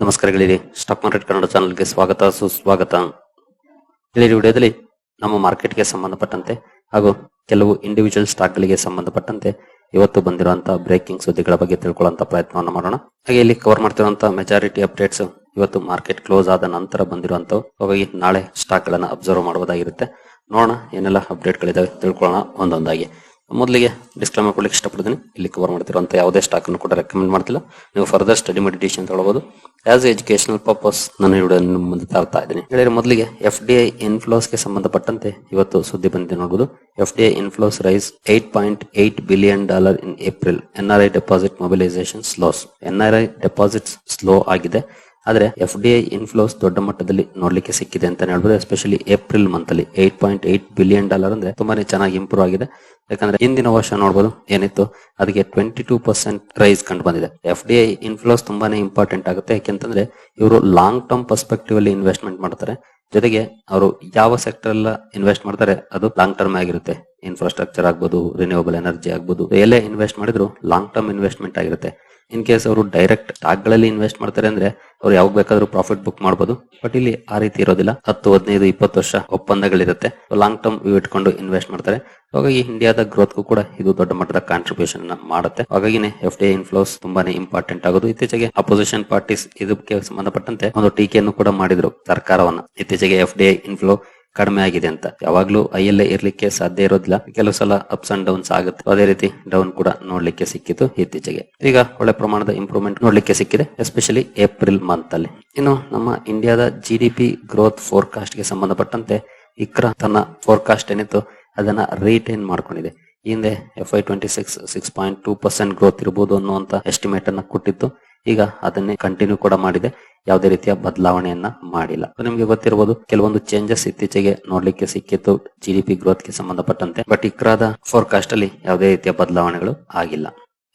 ನಮಸ್ಕಾರಗಳಿರಿ stock market Kannada ಚಾನಲ್ಗೆ ಸ್ವಾಗತ, ಸುಸ್ವಾಗತ. ಇಲ್ಲಿ ವಿಡಿಯೋದಲ್ಲಿ ನಮ್ಮ ಮಾರ್ಕೆಟ್ಗೆ ಸಂಬಂಧಪಟ್ಟಂತೆ ಹಾಗೂ ಕೆಲವು ಇಂಡಿವಿಜುವಲ್ ಸ್ಟಾಕ್ಗಳಿಗೆ ಸಂಬಂಧಪಟ್ಟಂತೆ ಇವತ್ತು ಬಂದಿರುವಂತಹ ಬ್ರೇಕಿಂಗ್ ಸುದ್ದಿಗಳ ಬಗ್ಗೆ ತಿಳ್ಕೊಳ್ಳುವಂತ ಪ್ರಯತ್ನವನ್ನು ಮಾಡೋಣ. ಹಾಗೆ ಇಲ್ಲಿ ಕವರ್ ಮಾಡ್ತಿರುವಂತಹ ಮೆಜಾರಿಟಿ ಅಪ್ಡೇಟ್ಸ್ ಇವತ್ತು ಮಾರ್ಕೆಟ್ ಕ್ಲೋಸ್ ಆದ ನಂತರ ಬಂದಿರುವಂತವು. ಹಾಗಾಗಿ ನಾಳೆ ಸ್ಟಾಕ್ ಗಳನ್ನ ಅಬ್ಸರ್ವ್ ಮಾಡುವುದಾಗಿರುತ್ತೆ. ನೋಡೋಣ, ಏನೆಲ್ಲ ಅಪ್ಡೇಟ್ ಗಳಿದಾವೆ ತಿಳ್ಕೊಳ್ಳೋಣ ಒಂದೊಂದಾಗಿ. ಮೊದಲಿಗೆ ಡಿಸ್ಕ್ಲೈಮರ್ ಕೊಡ್ಲಿಕ್ಕೆ ಇಷ್ಟಪಡ್ತೀನಿ. ಇಲ್ಲಿ ಕವರ್ ಮಾಡ್ತಿರುವಂತ ಯಾವುದೇ ಸ್ಟಾಕ್ ಅನ್ನು ಕೂಡ ರೆಕಮೆಂಡ್ ಮಾಡ್ತಿಲ್ಲ. ನೀವು ಫರ್ದರ್ ಸ್ಟಡಿ ಮೆಡಿಟೇಷನ್ ತಗೊಳ್ಬಹುದು. ಆಸ್ ಎಜುಕೇಶನಲ್ ಪರ್ಪಸ್ ನಾನು ವಿಡಿಯೋ ಮುಂದೆ ತರ್ತಾ ಇದ್ದೀನಿ. ಹೇಳಿದ್ರೆ ಮೊದಲಿಗೆ ಎಫ್ ಡಿ ಐ ಇನ್ಫ್ಲೋಸ್ಗೆ ಸಂಬಂಧಪಟ್ಟಂತೆ ಇವತ್ತು ಸುದ್ದಿ ಬಂದಿದೆ ನೋಡಬಹುದು F D I inflows rise eight point eight billion dollar in April N R I deposit mobilisation slows N R deposit slow ಆಗಿದೆ. ಆದ್ರೆ ಎಫ್ ಡಿ ಐ ಇನ್ಫ್ಲೋಸ್ ದೊಡ್ಡ ಮಟ್ಟದಲ್ಲಿ ನೋಡಲಿಕ್ಕೆ ಸಿಕ್ಕಿದೆ ಅಂತ ಹೇಳ್ಬೋದು. ಎಸ್ಪೆಷಲಿ ಏಪ್ರಿಲ್ ಮಂತ್ ಅಲ್ಲಿ eight point eight billion dollar ಅಂದ್ರೆ ತುಂಬಾನೇ ಚೆನ್ನಾಗಿ ಇಂಪ್ರೂವ್ ಆಗಿದೆ. ಯಾಕಂದ್ರೆ ಹಿಂದಿನ ವರ್ಷ ನೋಡಬಹುದು ಏನಿತ್ತು? ಅದಕ್ಕೆ ಟ್ವೆಂಟಿ ಟೂ ಪರ್ಸೆಂಟ್ ರೈಸ್ ಕಂಡು ಬಂದಿದೆ. ಎಫ್ ಡಿ ಐ ಇನ್ಫ್ಲೋಸ್ ತುಂಬಾನೇ ಇಂಪಾರ್ಟೆಂಟ್ ಆಗುತ್ತೆ. ಯಾಕೆಂತಂದ್ರೆ ಇವರು ಲಾಂಗ್ ಟರ್ಮ್ ಪರ್ಸ್ಪೆಕ್ಟಿವ್ ಅಲ್ಲಿ ಇನ್ವೆಸ್ಟ್ಮೆಂಟ್ ಮಾಡ್ತಾರೆ. ಜೊತೆಗೆ ಅವರು ಯಾವ ಸೆಕ್ಟರ್ ಎಲ್ಲ ಇನ್ವೆಸ್ಟ್ ಮಾಡ್ತಾರೆ, ಅದು ಲಾಂಗ್ ಟರ್ಮ್ ಆಗಿರುತ್ತೆ. ಇನ್ಫ್ರಾಸ್ಟ್ರಕ್ಚರ್ ಆಗ್ಬೋದು ರಿನ್ಯೂವಬಲ್ ಎನರ್ಜಿ ಆಗ್ಬೋದು, ಎಲ್ಲೇ ಇನ್ವೆಸ್ಟ್ ಮಾಡಿದ್ರು ಲಾಂಗ್ ಟರ್ಮ್ ಇನ್ವೆಸ್ಟ್ಮೆಂಟ್ ಆಗಿರುತ್ತೆ. ಇನ್ ಕೇಸ್ ಅವರು ಡೈರೆಕ್ಟ್ ಸ್ಟಾಕ್ಗಳಲ್ಲಿ ಇನ್ವೆಸ್ಟ್ ಮಾಡ್ತಾರೆ ಅಂದ್ರೆ ಅವ್ರು ಯಾವಾಗ ಬೇಕಾದ್ರೂ ಪ್ರಾಫಿಟ್ ಬುಕ್ ಮಾಡಬಹುದು ಬಟ್ ಇಲ್ಲಿ ಆ ರೀತಿ ಇರೋದಿಲ್ಲ. ಹತ್ತು, ಹದಿನೈದು, ಇಪ್ಪತ್ತು ವರ್ಷ ಒಪ್ಪಂದಗಳಿರುತ್ತೆ. ಲಾಂಗ್ ಟರ್ಮ್ ವ್ಯೂ ಇಟ್ಕೊಂಡು ಇನ್ವೆಸ್ಟ್ ಮಾಡ್ತಾರೆ. ಹಾಗಾಗಿ ಇಂಡಿಯಾದ ಗ್ರೋತ್ ಕೂಡ ಇದು ದೊಡ್ಡ ಮಟ್ಟದ ಕಾಂಟ್ರಿಬ್ಯೂಷನ್ ಮಾಡುತ್ತೆ. ಹಾಗಾಗಿನೇ ಎಫ್ ಡಿ ಇನ್ಫ್ಲೋಸ್ ತುಂಬಾನೇ ಇಂಪಾರ್ಟೆಂಟ್ ಆಗೋದು. ಇತ್ತೀಚೆಗೆ ಅಪೋಸಿಷನ್ ಪಾರ್ಟೀಸ್ ಇದಕ್ಕೆ ಸಂಬಂಧಪಟ್ಟಂತೆ ಒಂದು ಟೀಕೆಯನ್ನು ಕೂಡ ಮಾಡಿದ್ರು ಸರ್ಕಾರವನ್ನ. ಇತ್ತೀಚೆಗೆ ಎಫ್ ಡಿ ಇನ್ಫ್ಲೋ ಕಡಿಮೆ ಆಗಿದೆ ಅಂತ. ಯಾವಾಗ್ಲೂ ಐ ಎಲ್ ಇರ್ಲಿಕ್ಕೆ ಸಾಧ್ಯ ಇರೋದಿಲ್ಲ. ಕೆಲವು ಸಲ ಅಪ್ಸ್ ಅಂಡ್ ಡೌನ್ಸ್ ಆಗುತ್ತೆ. ಅದೇ ರೀತಿ ಡೌನ್ ಕೂಡ ನೋಡ್ಲಿಕ್ಕೆ ಸಿಕ್ಕಿತ್ತು ಇತ್ತೀಚೆಗೆ. ಈಗ ಒಳ್ಳೆ ಪ್ರಮಾಣದ ಇಂಪ್ರೂವ್ಮೆಂಟ್ ನೋಡ್ಲಿಕ್ಕೆ ಸಿಕ್ಕಿದೆ ಎಸ್ಪೆಷಲಿ ಏಪ್ರಿಲ್ ಮಂತ್ ಅಲ್ಲಿ. ಇನ್ನು ನಮ್ಮ ಇಂಡಿಯಾದ ಜಿ ಡಿ ಪಿ ಗ್ರೋತ್ ಫೋರ್ಕಾಸ್ಟ್ಗೆ ಸಂಬಂಧಪಟ್ಟಂತೆ ಇಕ್ರ ತನ್ನ ಫೋರ್ಕಾಸ್ಟ್ ಏನಿತ್ತು ಅದನ್ನ ರಿಟೈನ್ ಮಾಡ್ಕೊಂಡಿದೆ. ಹಿಂದೆ F Y twenty six six point two percent growth ಇರಬಹುದು ಅನ್ನುವಂತ ಎಸ್ಟಿಮೇಟ್ ಅನ್ನ ಕೊಟ್ಟಿತ್ತು. ಈಗ ಅದನ್ನೇ ಕಂಟಿನ್ಯೂ ಕೂಡ ಮಾಡಿದೆ. ಯಾವುದೇ ರೀತಿಯ ಬದಲಾವಣೆಯನ್ನ ಮಾಡಿಲ್ಲ. ನಿಮಗೆ ಗೊತ್ತಿರಬಹುದು ಕೆಲವೊಂದು ಚೇಂಜಸ್ ಇತ್ತೀಚೆಗೆ ನೋಡ್ಲಿಕ್ಕೆ ಸಿಕ್ಕಿತ್ತು ಜಿಡಿಪಿ ಗ್ರೋತ್ಗೆ ಸಂಬಂಧಪಟ್ಟಂತೆ. ಬಟ್ ಇಕ್ರಾದ ಫೋರ್ಕಾಸ್ಟ್ ಅಲ್ಲಿ ಯಾವುದೇ ರೀತಿಯ ಬದಲಾವಣೆಗಳು ಆಗಿಲ್ಲ.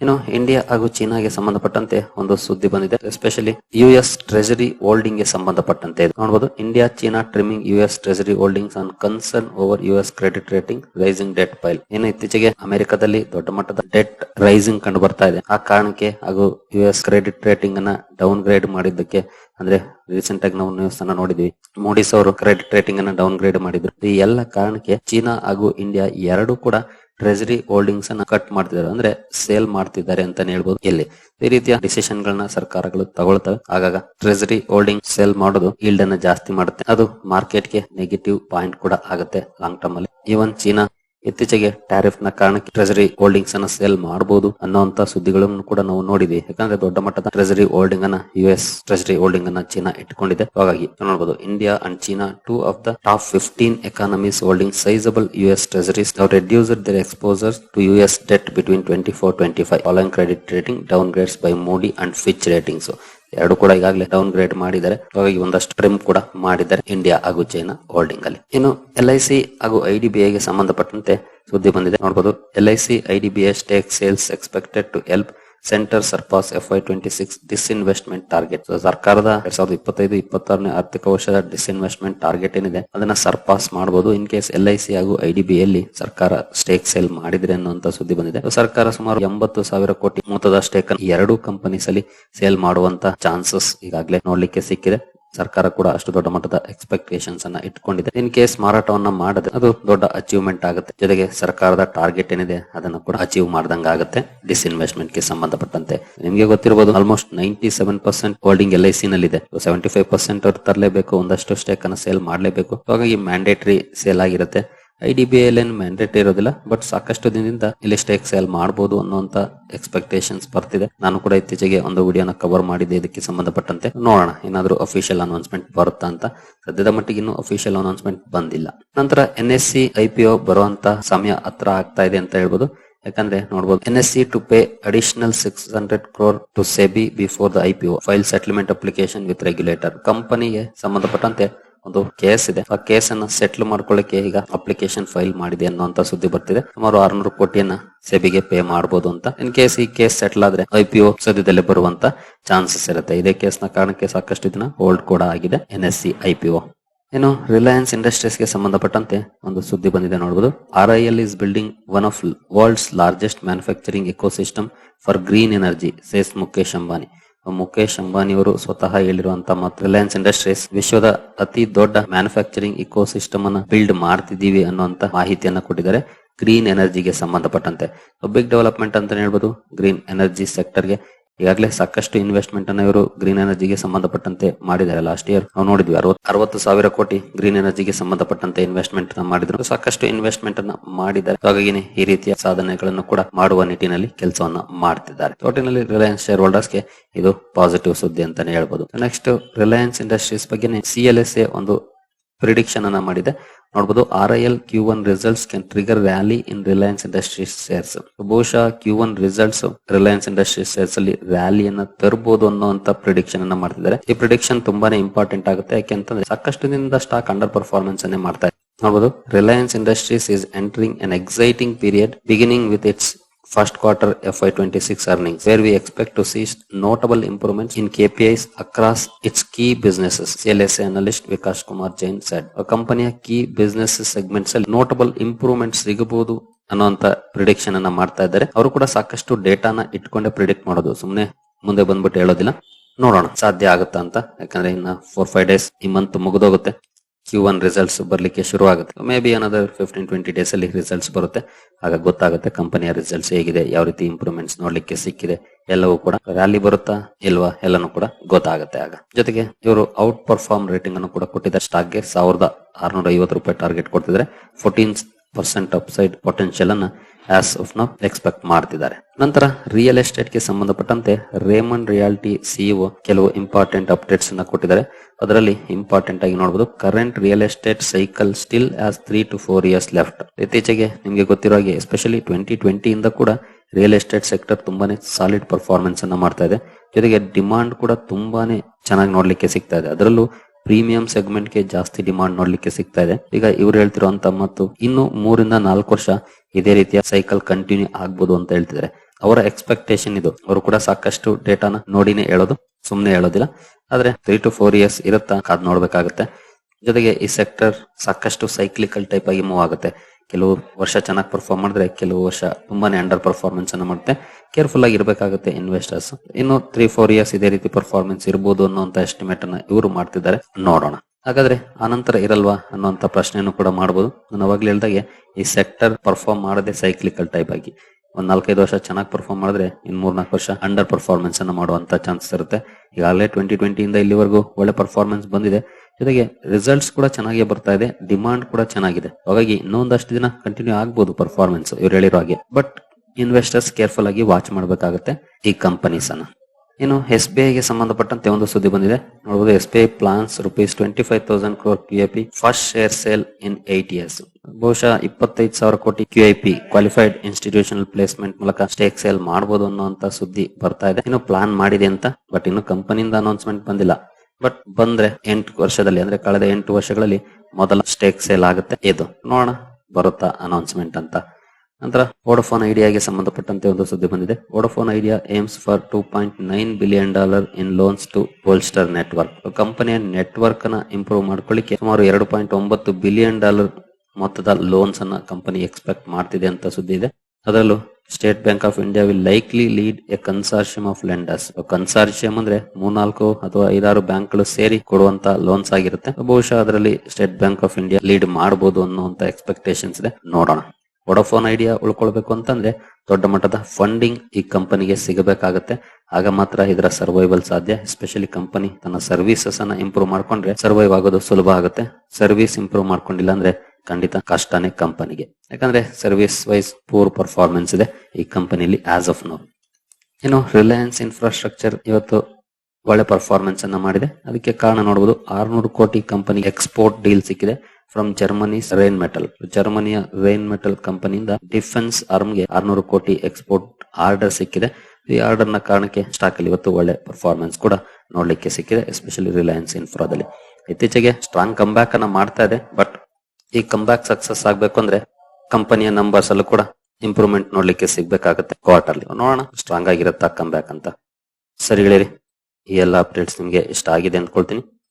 ಇನ್ನು ಇಂಡಿಯಾ ಹಾಗೂ ಚೀನಾಗೆ ಸಂಬಂಧಪಟ್ಟಂತೆ ಒಂದು ಸುದ್ದಿ ಬಂದಿದೆ. ಎಸ್ಪೆಷಲಿ ಯು ಎಸ್ ಟ್ರೆಜರಿ ಹೋಲ್ಡಿಂಗ್ಗೆ ಸಂಬಂಧಪಟ್ಟಂತೆ. ನೋಡಬಹುದು India China trimming U S treasury holdings on concern over U S credit rating rising debt pile ಇನ್ನು ಇತ್ತೀಚೆಗೆ ಅಮೆರಿಕದಲ್ಲಿ ದೊಡ್ಡ ಮಟ್ಟದ ಡೆಟ್ ರೈಸಿಂಗ್ ಕಂಡು ಬರ್ತಾ ಇದೆ. ಆ ಕಾರಣಕ್ಕೆ ಹಾಗೂ ಯು ಎಸ್ ಕ್ರೆಡಿಟ್ ರೇಟಿಂಗ್ ಅನ್ನ ಡೌನ್ ಗ್ರೇಡ್ ಮಾಡಿದ್ದಕ್ಕೆ, ಅಂದ್ರೆ ರೀಸೆಂಟ್ ಆಗಿ ನಾವು ನ್ಯೂಸ್ ಅನ್ನ ನೋಡಿದ್ವಿ. ಮೋಡಿಸ್ ಅವರು ಕ್ರೆಡಿಟ್ ರೇಟಿಂಗ್ ಅನ್ನ ಡೌನ್ ಗ್ರೇಡ್ ಮಾಡಿದ್ರು. ಈ ಎಲ್ಲ ಕಾರಣಕ್ಕೆ ಚೀನಾ ಹಾಗೂ ಇಂಡಿಯಾ ಎರಡು ಕೂಡ ಟ್ರೆಜರಿ ಹೋಲ್ಡಿಂಗ್ಸ್ ಅನ್ನ ಕಟ್ ಮಾಡ್ತಿದ್ದಾರೆ. ಅಂದ್ರೆ ಸೇಲ್ ಮಾಡ್ತಿದ್ದಾರೆ ಅಂತಾನೆ ಹೇಳ್ಬೋದು ಇಲ್ಲಿ. ಈ ರೀತಿಯ ಡಿಸಿಷನ್ ಗಳನ್ನ ಸರ್ಕಾರಗಳು ತಗೊಳ್ತವೆ. ಆಗಾಗ ಟ್ರೆಜರಿ ಹೋಲ್ಡಿಂಗ್ ಸೇಲ್ ಮಾಡೋದು ಈಲ್ಡ್ ಅನ್ನ ಜಾಸ್ತಿ ಮಾಡುತ್ತೆ. ಅದು ಮಾರ್ಕೆಟ್ಗೆ ನೆಗೆಟಿವ್ ಪಾಯಿಂಟ್ ಕೂಡ ಆಗುತ್ತೆ ಲಾಂಗ್ ಟರ್ಮ್ ಅಲ್ಲಿ. ಈವನ್ ಚೀನಾ ಇತ್ತೀಚೆಗೆ ಟ್ಯಾರಿಫ್ನ ಕಾರಣಕ್ಕೆ ಟ್ರೆಜರಿ ಹೋಲ್ಡಿಂಗ್ಸ್ ಅನ್ನ ಸೇಲ್ ಮಾಡಬಹುದು ಅನ್ನೋಂತ ಸುದ್ದಿಗಳನ್ನು ಕೂಡ ನಾವು ನೋಡಿದ್ವಿ. ಯಾಕಂದ್ರೆ ದೊಡ್ಡ ಮಟ್ಟದ ಟ್ರೆಜರಿ ಹೋಲ್ಡಿಂಗ್ ಅನ್ನ ಯು ಎಸ್ ಟ್ರೆಜರಿ ಹೋಲ್ಡಿಂಗ್ ಅನ್ನ ಚೀನಾ ಇಟ್ಕೊಂಡಿದೆ. ಹಾಗಾಗಿ ನೋಡಬಹುದು India and China two of the top fifteen economies holding sizeable U S treasuries reduced their exposure to US debt between 24-25 following credit rating downgrades by Moody and Fitch ratings. ಎರಡು ಕೂಡ ಈಗಾಗಲೇ down grade ಮಾಡಿದ್ದಾರೆ. ಹಾಗಾಗಿ ಒಂದಷ್ಟು trim ಕೂಡ ಮಾಡಿದ್ದಾರೆ India ಹಾಗೂ China holding ಅಲ್ಲಿ. ಇನ್ನು ಎಲ್ ಐ ಸಿ ಹಾಗೂ ಐ ಡಿ ಬಿ ಐಗೆ ಸಂಬಂಧಪಟ್ಟಂತೆ ಸುದ್ದಿ ಬಂದಿದೆ. ನೋಡಬಹುದು L I C I D B I stake sales expected to help centre surpass F Y twenty six disinvestment target ಸರ್ಕಾರದ ಎರಡ್ ಸಾವಿರದ ಇಪ್ಪತ್ತೈದು, ಇಪ್ಪತ್ತಾರನೇ ಆರ್ಥಿಕ ವರ್ಷದ ಡಿಸ್ಇನ್ವೆಸ್ಟ್ಮೆಂಟ್ ಟಾರ್ಗೆಟ್ ಏನಿದೆ, ಅದನ್ನ ಸರ್ಪಾಸ್ ಮಾಡಬಹುದು in case L I C ಹಾಗೂ ಐ ಡಿ ಬಿ ಅಲ್ಲಿ ಸರ್ಕಾರ ಸ್ಟೇಕ್ ಸೇಲ್ ಮಾಡಿದ್ರೆ ಅನ್ನುವಂತ ಸುದ್ದಿ ಬಂದಿದೆ. ಸರ್ಕಾರ ಸುಮಾರು ಎಂಬತ್ತು ಸಾವಿರ ಕೋಟಿ ಮೊತ್ತದ ಸ್ಟೇಕ್ ಎರಡು ಕಂಪನೀಸ್ ಅಲ್ಲಿ ಸೇಲ್ ಮಾಡುವಂತ ಚಾನ್ಸಸ್ ಈಗಾಗಲೇ ನೋಡ್ಲಿಕ್ಕೆ ಸಿಕ್ಕಿದೆ. ಸರ್ಕಾರ ಕೂಡ ಅಷ್ಟು ದೊಡ್ಡ ಮಟ್ಟದ ಎಕ್ಸ್ಪೆಕ್ಟೇಷನ್ಸ್ ಅನ್ನ ಇಟ್ಕೊಂಡಿದೆ. ಇನ್ ಕೇಸ್ ಮಾರಾಟವನ್ನ ಮಾಡದೆ ಅದು ದೊಡ್ಡ ಅಚೀವ್ಮೆಂಟ್ ಆಗುತ್ತೆ. ಜೊತೆಗೆ ಸರ್ಕಾರದ ಟಾರ್ಗೆಟ್ ಏನಿದೆ, ಅದನ್ನ ಕೂಡ ಅಚೀವ್ ಮಾಡ್ದಂಗ ಆಗುತ್ತೆ ಡಿಸ್ಇನ್ವೆಸ್ಟ್ಮೆಂಟ್ಗೆ ಸಂಬಂಧಪಟ್ಟಂತೆ. ನಿಮಗೆ ಗೊತ್ತಿರಬಹುದು almost ninety seven percent holding L I C ನಲ್ಲಿದೆ. ಸೆವೆಂಟಿ ಫೈವ್ ಪರ್ಸೆಂಟ್ ಅವ್ರು ತರಲೇಬೇಕು, ಒಂದಷ್ಟು ಸ್ಟೇಕ್ ಅನ್ನ ಸೇಲ್ ಮಾಡಲೇಬೇಕು. ಹಾಗಾಗಿ ಮ್ಯಾಂಡೇಟರಿ ಸೇಲ್ ಆಗಿರುತ್ತೆ. ಐ ಡಿ ಬಿ ಐ ಏನು ಮ್ಯಾಂಡೇಟ್ ಇರೋದಿಲ್ಲ ಬಟ್ ಸಾಕಷ್ಟು ದಿನದಿಂದ ಇಲ್ಲಿ ಸ್ಟೇಕ್ ಸೇಲ್ ಮಾಡಬಹುದು ಅನ್ನುವಂತ ಎಕ್ಸ್ಪೆಕ್ಟೇಷನ್ಸ್ ಬರ್ತಿದೆ. ನಾನು ಕೂಡ ಇತ್ತೀಚೆಗೆ ಒಂದು ವಿಡಿಯೋನ ಕವರ್ ಮಾಡಿದ್ದೆ, ಇದಕ್ಕೆ ಸಂಬಂಧಪಟ್ಟಂತೆ. ನೋಡೋಣ, ಏನಾದರೂ ಅಫಿಷಿಯಲ್ ಅನೌನ್ಸ್ಮೆಂಟ್ ಬರುತ್ತಾ ಅಂತ. ಸದ್ಯದ ಮಟ್ಟಿಗೆ ಅಫಿಷಿಯಲ್ ಅನೌನ್ಸ್ಮೆಂಟ್ ಬಂದಿಲ್ಲ. ನಂತರ N S C I P O ಬರುವಂತ ಸಮಯ ಹತ್ರ ಆಗ್ತಾ ಇದೆ ಅಂತ ಹೇಳ್ಬೋದು. ಯಾಕಂದ್ರೆ ನೋಡಬಹುದು N S C to pay additional six hundred crore to SEBI before the I P O file settlement application with regulator ಕಂಪನಿಗೆ ಸಂಬಂಧಪಟ್ಟಂತೆ ಒಂದು ಕೇಸ್ ಇದೆ. ಆ ಕೇಸ್ ಅನ್ನ ಸೆಟ್ಲ್ ಮಾಡ್ಕೊಳ್ಳಿಕ್ಕೆ ಈಗ ಅಪ್ಲಿಕೇಶನ್ ಫೈಲ್ ಮಾಡಿದೆ ಅನ್ನುವಂತ ಸುದ್ದಿ ಬರ್ತಿದೆ. ಸುಮಾರು ಆರ್ನೂರು ಕೋಟಿಯನ್ನ ಸೆಬಿಗೆ ಪೇ ಮಾಡಬಹುದು ಅಂತ. ಇನ್ ಕೇಸ್ ಈ ಕೇಸ್ ಸೆಟ್ಲ್ ಆದ್ರೆ ಐ ಪಿ ಸದ್ಯದಲ್ಲಿ ಬರುವಂತ ಚಾನ್ಸಸ್ ಇರುತ್ತೆ. ಇದೇ ಕೇಸ್ನ ಕಾರಣಕ್ಕೆ ಸಾಕಷ್ಟು ದಿನ ಹೋಲ್ಡ್ ಕೂಡ ಆಗಿದೆ. N S C I P O ಇನ್ನು ರಿಲಯನ್ಸ್ ಇಂಡಸ್ಟ್ರೀಸ್ಗೆ ಸಂಬಂಧಪಟ್ಟಂತೆ ಒಂದು ಸುದ್ದಿ ಬಂದಿದೆ ನೋಡಬಹುದು R I L is building one of world's largest manufacturing ecosystem for green energy says Mukesh Ambani Mukesh Ambani ಅವರು ಸ್ವತಃ ಹೇಳಿರುವಂತ ಮತ್ತು ರಿಲಯನ್ಸ್ ಇಂಡಸ್ಟ್ರೀಸ್ ವಿಶ್ವದ ಅತಿ ದೊಡ್ಡ ಮ್ಯಾನುಫ್ಯಾಕ್ಚರಿಂಗ್ ಇಕೋ ಸಿಸ್ಟಮ್ ಅನ್ನ ಬಿಲ್ಡ್ ಮಾಡ್ತಿದೀವಿ ಅನ್ನುವಂತ ಮಾಹಿತಿಯನ್ನ ಕೊಟ್ಟಿದ್ದಾರೆ. ಗ್ರೀನ್ ಎನರ್ಜಿಗೆ ಸಂಬಂಧಪಟ್ಟಂತೆ. ಬಿಗ್ ಡೆವಲಪ್ಮೆಂಟ್ ಅಂತ ಹೇಳ್ಬೋದು. ಗ್ರೀನ್ ಎನರ್ಜಿ ಸೆಕ್ಟರ್ಗೆ ಈಗಾಗಲೇ ಸಾಕಷ್ಟು ಇನ್ವೆಸ್ಟ್ಮೆಂಟ್ ಅನ್ನ ಇವರು ಗ್ರೀನ್ ಎನರ್ಜಿಗೆ ಸಂಬಂಧಪಟ್ಟಂತೆ ಮಾಡಿದ್ದಾರೆ. ಲಾಸ್ಟ್ ಇಯರ್ ನಾವು ನೋಡಿದ್ವಿ ಅರವತ್ತು ಸಾವಿರ ಕೋಟಿ ಗ್ರೀನ್ ಎನರ್ಜಿಗೆ ಸಂಬಂಧಪಟ್ಟಂತೆ ಇನ್ವೆಸ್ಟ್ಮೆಂಟ್ ಅನ್ನ ಮಾಡಿದ್ರು. ಸಾಕಷ್ಟು ಇನ್ವೆಸ್ಟ್ಮೆಂಟ್ ಅನ್ನ ಮಾಡಿದ್ದಾರೆ. ಹಾಗಾಗಿ ಈ ರೀತಿಯ ಸಾಧನೆಗಳನ್ನು ಕೂಡ ಮಾಡುವ ನಿಟ್ಟಿನಲ್ಲಿ ಕೆಲಸವನ್ನ ಮಾಡ್ತಿದ್ದಾರೆ. ಒಟ್ಟಿನಲ್ಲಿ ರಿಲಯನ್ಸ್ ಶೇರ್ ಹೋಲ್ಡರ್ಸ್ಗೆ ಇದು ಪಾಸಿಟಿವ್ ಸುದ್ದಿ ಅಂತಾನೆ ಹೇಳ್ಬೋದು. ನೆಕ್ಸ್ಟ್ ರಿಲಯನ್ಸ್ ಇಂಡಸ್ಟ್ರೀಸ್ ಬಗ್ಗೆ ಸಿ ಎಲ್ ಎಸ್ ಎ ಒಂದು ಪ್ರಿಡಿಕ್ಷನ್ ಅನ್ನ ಮಾಡಿದೆ. ನೋಡಬಹುದು R I L Q one results can trigger rally in Reliance Industries shares ಬಹುಶಃ Q one results Reliance Industries shares ಅಲ್ಲಿ ರ್ಯಾಲಿಯನ್ನ ತರಬಹುದು ಅನ್ನುವಂತ ಪ್ರಿಡಿಕ್ಷನ್ ಅನ್ನ ಮಾಡ್ತಿದ್ದಾರೆ. ಈ ಪ್ರಿಡಿಕ್ಷನ್ ತುಂಬಾನೇ ಇಂಪಾರ್ಟೆಂಟ್ ಆಗುತ್ತೆ. ಯಾಕೆಂತಂದ್ರೆ ಸಾಕಷ್ಟು ದಿನದ ಸ್ಟಾಕ್ ಅಂಡರ್ ಪರ್ಫಾರ್ಮೆನ್ಸ್ ಅನ್ನೇ ಮಾಡ್ತಾ ಇದೆ. ನೋಡಬಹುದು Reliance Industries is entering an exciting period beginning with its first quarter FY26 earnings, where we expect to see notable improvements in KPIs across its key businesses. CLSA analyst Vikas Kumar Jain said, a companyಯ key businesses segments ಅಲ್ಲಿ notable improvements ಸಿಗಬಹುದು ಅನ್ನುವಂತ prediction ಅನ್ನ ಮಾಡ್ತಾ ಇದ್ದಾರೆ ಅವರು ಕೂಡ ಸಾಕಷ್ಟು ಡೇಟಾನ ಇಟ್ಕೊಂಡೆ ಪ್ರಿಡಿಕ್ಟ್ ಮಾಡೋದು ಸುಮ್ನೆ ಮುಂದೆ ಬಂದ್ಬಿಟ್ಟು ಹೇಳೋದಿಲ್ಲ ನೋಡೋಣ ಸಾಧ್ಯ ಆಗುತ್ತಾ ಅಂತ ಯಾಕಂದ್ರೆ ಇನ್ನ ಫೋರ್ ಫೈವ್ ಡೇಸ್ ಈ ಮಂತ್ ಮುಗಿದೋಗುತ್ತೆ ಕ್ಯೂ ಒನ್ ರಿಸಲ್ಟ್ಸ್ ಬರ್ಲಿಕ್ಕೆ ಶುರು ಆಗುತ್ತೆ may be another fifteen twenty days ಅಲ್ಲಿ ರಿಸಲ್ಟ್ಸ್ ಬರುತ್ತೆ. ಆಗ ಗೊತ್ತಾಗುತ್ತೆ ಕಂಪನಿಯ ರಿಸಲ್ಟ್ಸ್ ಹೇಗಿದೆ, ಯಾವ ರೀತಿ ಇಂಪ್ರೂವ್ಮೆಂಟ್ಸ್ ನೋಡ್ಲಿಕ್ಕೆ ಸಿಕ್ಕಿದೆ, ಎಲ್ಲವೂ ಕೂಡ ರ್ಯಾಲಿ ಬರುತ್ತಾ ಇಲ್ವಾ, ಎಲ್ಲನೂ ಕೂಡ ಗೊತ್ತಾಗುತ್ತೆ ಆಗ. ಜೊತೆಗೆ ಇವರು ಔಟ್ ಪರ್ಫಾರ್ಮ್ ರೇಟಿಂಗ್ ಅನ್ನು ಕೂಡ ಕೊಟ್ಟಿದ್ದಾರೆ. ಸ್ಟಾಕ್ಗೆ ಸಾವಿರದ ಆರ್ನೂರ ಐವತ್ತು ರೂಪಾಯಿ ಟಾರ್ಗೆಟ್ ಕೊಡ್ತಿದ್ರೆ ಫೋರ್ಟೀನ್ ಪರ್ಸೆಂಟ್ ಅಪ್ಸೈಡ್ ಪೊಟೆನ್ಶಿಯಲ್ ಅನ್ನ ಆಸ್ ಆಫ್ನ ಎಕ್ಸ್ಪೆಕ್ಟ್ ಮಾಡ್ತಿದ್ದಾರೆ. ನಂತರ ರಿಯಲ್ ಎಸ್ಟೇಟ್ಗೆ ಸಂಬಂಧಪಟ್ಟಂತೆ ರೇಮಂಡ್ ರಿಯಾಲಿಟಿ ಸಿಇಒ ಕೆಲವು ಇಂಪಾರ್ಟೆಂಟ್ ಅಪ್ಡೇಟ್ಸ್ ಅನ್ನ ಕೊಟ್ಟಿದ್ದಾರೆ. ಅದರಲ್ಲಿ ಇಂಪಾರ್ಟೆಂಟ್ ಆಗಿ ನೋಡಬಹುದು current real estate cycle still as three to four years left ಇತ್ತೀಚೆಗೆ ನಿಮಗೆ ಗೊತ್ತಿರೋ ಹಾಗೆ ಎಸ್ಪೆಷಲಿ ಟ್ವೆಂಟಿ ಟ್ವೆಂಟಿ ಇಂದ ಕೂಡ ರಿಯಲ್ ಎಸ್ಟೇಟ್ ಸೆಕ್ಟರ್ ತುಂಬಾನೇ ಸಾಲಿಡ್ ಪರ್ಫಾರ್ಮೆನ್ಸ್ ಅನ್ನ ಮಾಡ್ತಾ ಇದೆ. ಜೊತೆಗೆ ಡಿಮಾಂಡ್ ಕೂಡ ತುಂಬಾನೇ ಚೆನ್ನಾಗಿ ನೋಡ್ಲಿಕ್ಕೆ ಸಿಗ್ತಾ ಇದೆ. ಅದರಲ್ಲೂ ಪ್ರೀಮಿಯಂ ಸೆಗ್ಮೆಂಟ್ಗೆ ಜಾಸ್ತಿ ಡಿಮಾಂಡ್ ನೋಡ್ಲಿಕ್ಕೆ ಸಿಗ್ತಾ ಇದೆ. ಈಗ ಇವ್ರು ಹೇಳ್ತಿರುವಂತ ಮತ್ತು ಇನ್ನು ಮೂರಿಂದ ನಾಲ್ಕು ವರ್ಷ ಇದೇ ರೀತಿಯ ಸೈಕಲ್ ಕಂಟಿನ್ಯೂ ಆಗ್ಬೋದು ಅಂತ ಹೇಳ್ತಿದ್ದಾರೆ. ಅವರ ಎಕ್ಸ್ಪೆಕ್ಟೇಷನ್ ಇದು. ಅವರು ಕೂಡ ಸಾಕಷ್ಟು ಡೇಟಾನ ನೋಡಿನೇ ಹೇಳೋದು, ಸುಮ್ನೆ ಹೇಳೋದಿಲ್ಲ. ಆದ್ರೆ ತ್ರೀ ಟು ಫೋರ್ ಇಯರ್ಸ್ ಇರುತ್ತಾ ಕಾದ್ ನೋಡ್ಬೇಕಾಗುತ್ತೆ. ಜೊತೆಗೆ ಈ ಸೆಕ್ಟರ್ ಸಾಕಷ್ಟು ಸೈಕ್ಲಿಕಲ್ ಟೈಪ್ ಆಗಿ ಮೂವ್ ಆಗುತ್ತೆ. ಕೆಲವು ವರ್ಷ ಚೆನ್ನಾಗಿ ಪರ್ಫಾರ್ಮ್ ಮಾಡಿದ್ರೆ ಕೆಲವು ವರ್ಷ ತುಂಬಾನೇ ಅಂಡರ್ ಪರ್ಫಾರ್ಮೆನ್ಸ್ ಅನ್ನ ಮಾಡುತ್ತೆ. ಕೇರ್ಫುಲ್ ಆಗಿ ಇರಬೇಕಾಗುತ್ತೆ ಇನ್ವೆಸ್ಟರ್ಸ್ ಇನ್ನು ತ್ರೀ ಫೋರ್ ಇಯರ್ಸ್ ಇದೇ ರೀತಿ ಪರ್ಫಾರ್ಮೆನ್ಸ್ ಇರಬಹುದು ಅನ್ನುವಂತ ಎಸ್ಟಿಮೇಟ್ ಅನ್ನ ಇವರು ಮಾಡ್ತಿದ್ದಾರೆ. ನೋಡೋಣ. ಹಾಗಾದ್ರೆ ಆನಂತರ ಇರಲ್ವಾ ಅನ್ನುವಂತ ಪ್ರಶ್ನೆಯನ್ನು ಕೂಡ ಮಾಡಬಹುದು ನಾನು ಅವಾಗ್ಲೇ ಹೇಳ್ದಾಗೆ ಈ ಸೆಕ್ಟರ್ ಪರ್ಫಾರ್ಮ್ ಮಾಡದೆ ಸೈಕ್ಲಿಕಲ್ ಟೈಪ್ ಆಗಿ. ಒಂದ್ ನಾಲ್ಕೈದು ವರ್ಷ ಚೆನ್ನಾಗಿ ಪರ್ಫಾರ್ಮ್ ಮಾಡಿದ್ರೆ ಇನ್ ಮೂರ್ನಾಲ್ಕು ವರ್ಷ ಅಂಡರ್ ಪರ್ಫಾರ್ಮೆನ್ಸ್ ಅನ್ನ ಮಾಡುವಂತ ಚಾನ್ಸಸ್ ಇರುತ್ತೆ. ಈಗಾಗಲೇ ಟ್ವೆಂಟಿ ಟ್ವೆಂಟಿ ಇಂದ ಇಲ್ಲಿವರೆಗೂ ಒಳ್ಳೆ ಪರ್ಫಾರ್ಮೆನ್ಸ್ ಬಂದಿದೆ. ಜೊತೆಗೆ ರಿಸಲ್ಟ್ಸ್ ಕೂಡ ಚೆನ್ನಾಗಿ ಬರ್ತಾ ಇದೆ. ಡಿಮಾಂಡ್ ಕೂಡ ಚೆನ್ನಾಗಿದೆ. ಹಾಗಾಗಿ ಇನ್ನೊಂದಷ್ಟು ದಿನ ಕಂಟಿನ್ಯೂ ಆಗ್ಬೋದು ಪರ್ಫಾರ್ಮೆನ್ಸ್ ಇವ್ರು ಹೇಳಿರೋ ಹಾಗೆ. ಬಟ್ ಇನ್ವೆಸ್ಟರ್ಸ್ ಕೇರ್ಫುಲ್ ಆಗಿ ವಾಚ್ ಮಾಡಬೇಕಾಗುತ್ತೆ ಈ ಕಂಪನೀಸ್ ಅನ್ನ. ಇನ್ನು ಎಸ್ ಬಿ ಐಗೆ ಸಂಬಂಧಪಟ್ಟಂತೆ ಒಂದು ಸುದ್ದಿ ಬಂದಿದೆ. ನೋಡಬಹುದು S B I plans rupees twenty five thousand crore Q I P first share sale in eight years ಬಹುಶಃ ಇಪ್ಪತ್ತೈದು ಸಾವಿರ ಕೋಟಿ Q I P qualified institutional placement ಮೂಲಕ ಸ್ಟೇಕ್ ಸೇಲ್ ಮಾಡಬಹುದು ಅನ್ನುವಂತ ಸುದ್ದಿ ಬರ್ತಾ ಇದೆ. ಇನ್ನು ಪ್ಲಾನ್ ಮಾಡಿದೆ ಅಂತ ಬಟ್ ಇನ್ನು ಕಂಪನಿಯಿಂದ ಅನೌನ್ಸ್ಮೆಂಟ್ ಬಂದಿಲ್ಲ. ಬಟ್ ಬಂದ್ರೆ ಎಂಟು ವರ್ಷದಲ್ಲಿ, ಅಂದ್ರೆ ಕಳೆದ ಎಂಟು ವರ್ಷಗಳಲ್ಲಿ ಮೊದಲ ಸ್ಟೇಕ್ ಸೇಲ್ ಆಗುತ್ತೆ. ಇದು ನೋಡೋಣ ಬರುತ್ತಾ ಅನೌನ್ಸ್ಮೆಂಟ್ ಅಂತ. ನಂತರ ವೋಡಫೋನ್ ಐಡಿಯಾಗೆ ಸಂಬಂಧಪಟ್ಟಂತೆ ಒಂದು ಸುದ್ದಿ ಬಂದಿದೆ. Vodafone Idea aims for two point nine billion dollar in loans to bolster network ಕಂಪನಿಯ ನೆಟ್ವರ್ಕ್ ಅನ್ನ ಇಂಪ್ರೂವ್ ಮಾಡ್ಕೊಳ್ಳಿಕ್ಕೆ ಸುಮಾರು ಎರಡು ಪಾಯಿಂಟ್ ಒಂಬತ್ತು ಬಿಲಿಯನ್ ಡಾಲರ್ ಮೊತ್ತದ ಲೋನ್ಸ್ ಅನ್ನ ಕಂಪನಿ ಎಕ್ಸ್ಪೆಕ್ಟ್ ಮಾಡ್ತಿದೆ ಅಂತ ಸುದ್ದಿ ಇದೆ. ಅದರಲ್ಲೂ State Bank of India will likely lead a consortium of lenders consortium ಅಂದ್ರೆ ಮೂರ್ನಾಲ್ಕು ಅಥವಾ ಐದಾರು ಬ್ಯಾಂಕ್ಗಳು ಸೇರಿ ಕೊಡುವಂತ ಲೋನ್ಸ್ ಆಗಿರುತ್ತೆ. ಬಹುಶಃ ಅದರಲ್ಲಿ State Bank of India lead ಮಾಡಬಹುದು ಅನ್ನುವಂತ ಎಕ್ಸ್ಪೆಕ್ಟೇಷನ್ಸ್ ಇದೆ. ನೋಡೋಣ. ವೊಡಫೋನ್ ಐಡಿಯಾ ಉಳ್ಕೊಳ್ಬೇಕು ಅಂತಂದ್ರೆ ದೊಡ್ಡ ಮಟ್ಟದ ಫಂಡಿಂಗ್ ಈ ಕಂಪನಿಗೆ ಸಿಗಬೇಕಾಗತ್ತೆ. ಆಗ ಮಾತ್ರ ಇದರ ಸರ್ವೈವಲ್ ಸಾಧ್ಯ. ಎಸ್ಪೆಷಲಿ ಕಂಪನಿ ತನ್ನ ಸರ್ವಿಸಸ್ ಅನ್ನ ಇಂಪ್ರೂವ್ ಮಾಡ್ಕೊಂಡ್ರೆ ಸರ್ವೈವ್ ಆಗೋದು ಸುಲಭ ಆಗುತ್ತೆ. ಸರ್ವಿಸ್ ಇಂಪ್ರೂವ್ ಮಾಡ್ಕೊಂಡಿಲ್ಲ ಅಂದ್ರೆ ಖಂಡಿತ ಕಷ್ಟನೇ ಕಂಪನಿಗೆ ಯಾಕಂದ್ರೆ ಸರ್ವಿಸ್ ವೈಸ್ ಪೂರ್ ಪರ್ಫಾರ್ಮೆನ್ಸ್ ಇದೆ ಈ ಕಂಪನಿಲಿ ಆಸ್ ಆಫ್ ನೋ ಇನ್ನು ರಿಲಯನ್ಸ್ ಇನ್ಫ್ರಾಸ್ಟ್ರಕ್ಚರ್ ಇವತ್ತು ಒಳ್ಳೆ ಪರ್ಫಾರ್ಮೆನ್ಸ್ ಅನ್ನ ಮಾಡಿದೆ. ಅದಕ್ಕೆ ಕಾರಣ ನೋಡಬಹುದು ಆರ್ನೂರು ಕೋಟಿ ಕಂಪನಿ ಎಕ್ಸ್ಪೋರ್ಟ್ ಡೀಲ್ ಸಿಕ್ಕಿದೆ. ಫ್ರಮ್ ಜರ್ಮನಿ ರೈನ್ ಮೆಟಲ್ ಜರ್ಮನಿಯ ರೈನ್ ಮೆಟಲ್ ಕಂಪನಿಯಿಂದ ಡಿಫೆನ್ಸ್ ಆರ್ಮ್ಗೆ ಆರ್ನೂರು ಕೋಟಿ ಎಕ್ಸ್ಪೋರ್ಟ್ ಆರ್ಡರ್ ಸಿಕ್ಕಿದೆ. ಈ ಆರ್ಡರ್ನ ಕಾರಣಕ್ಕೆ ಸ್ಟಾಕ್ ಅಲ್ಲಿ ಇವತ್ತು ಒಳ್ಳೆ ಪರ್ಫಾರ್ಮೆನ್ಸ್ ಕೂಡ ನೋಡ್ಲಿಕ್ಕೆ ಸಿಕ್ಕಿದೆ ಎಸ್ಪೆಷಲಿ ರಿಲಯನ್ಸ್ ಇನ್ಫ್ರಾದಲ್ಲಿ ಇತ್ತೀಚೆಗೆ ಸ್ಟ್ರಾಂಗ್ ಕಂಬ್ಯಾಕ್ ಅನ್ನ ಮಾಡ್ತಾ ಇದೆ ಬಟ್ ಈ ಕಂಬ್ಯಾಕ್ ಸಕ್ಸಸ್ ಆಗ್ಬೇಕು ಅಂದ್ರೆ ಕಂಪನಿಯ ನಂಬರ್ಸ್ ಅಲ್ಲೂ ಕೂಡ ಇಂಪ್ರೂವ್ಮೆಂಟ್ ನೋಡ್ಲಿಕ್ಕೆ ಸಿಗ್ಬೇಕಾಗತ್ತೆ ಕ್ವಾರ್ಟರ್ಲಿ ನೋಡೋಣ ಸ್ಟ್ರಾಂಗ್ ಆಗಿರುತ್ತಾ ಬ್ಯಾಕ್ ಅಂತ. ಸರಿ ಹೇಳಿರಿ ಈ ಎಲ್ಲ ಅಪ್ಡೇಟ್ಸ್ ನಿಮ್ಗೆ ಇಷ್ಟ ಆಗಿದೆ ಅಂದ್ಕೊಳ್ತೀನಿ.